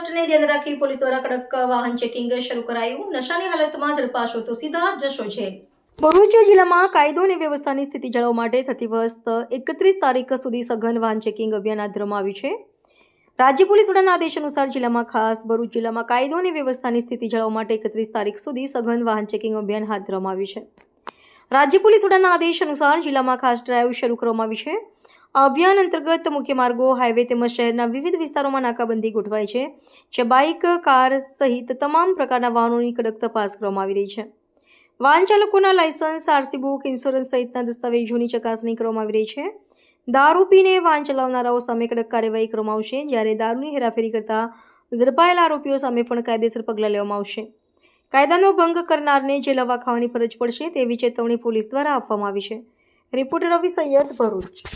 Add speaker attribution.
Speaker 1: કડક વાહન ચેકિંગ શરૂ કરાયું. નશાની હાલતમાં ઝડપાશો તો સીધા જશો છે. ભરૂચ જિલ્લામાં કાયદો અને વ્યવસ્થાની સ્થિતિ જાળવવા માટે થતી વર્ષ એકત્રીસ તારીખ સુધી સઘન વાહન ચેકિંગ અભિયાન હાથ ધરવામાં આવ્યું છે. રાજ્ય પોલીસ વડાના આદેશ અનુસાર જિલ્લામાં ખાસ ભરૂચ જિલ્લામાં કાયદો અને વ્યવસ્થાની સ્થિતિ જાળવવા માટે એકત્રીસ તારીખ સુધી સઘન વાહન ચેકિંગ અભિયાન હાથ ધરવામાં આવ્યું છે. રાજ્ય પોલીસ વડાના આદેશ અનુસાર જિલ્લામાં ખાસ ડ્રાઈવ શરૂ કરવામાં આવી છે. આ અભિયાન અંતર્ગત મુખ્ય માર્ગો હાઈવે તેમજ શહેરના વિવિધ વિસ્તારોમાં નાકાબંધી ગોઠવાઈ છે, જે બાઇક કાર સહિત તમામ પ્રકારના વાહનોની કડક તપાસ કરવામાં આવી રહી છે. વાહન ચાલકોના લાયસન્સ આરસી બુક ઇન્સ્યોરન્સ સહિતના દસ્તાવેજોની ચકાસણી કરવામાં આવી રહી છે. દારૂ પીને વાહન ચલાવનારાઓ સામે કડક કાર્યવાહી કરવામાં આવશે, જ્યારે દારૂની હેરાફેરી કરતા ઝડપાયેલા આરોપીઓ સામે પણ કાયદેસર પગલાં લેવામાં આવશે. કાયદાનો ભંગ કરનારને જેલ ખાવાની ફરજ પડશે, તેવી ચેતવણી પોલીસ દ્વારા આપવામાં આવી છે. રિપોર્ટર રવિ સૈયદ ભરૂચ.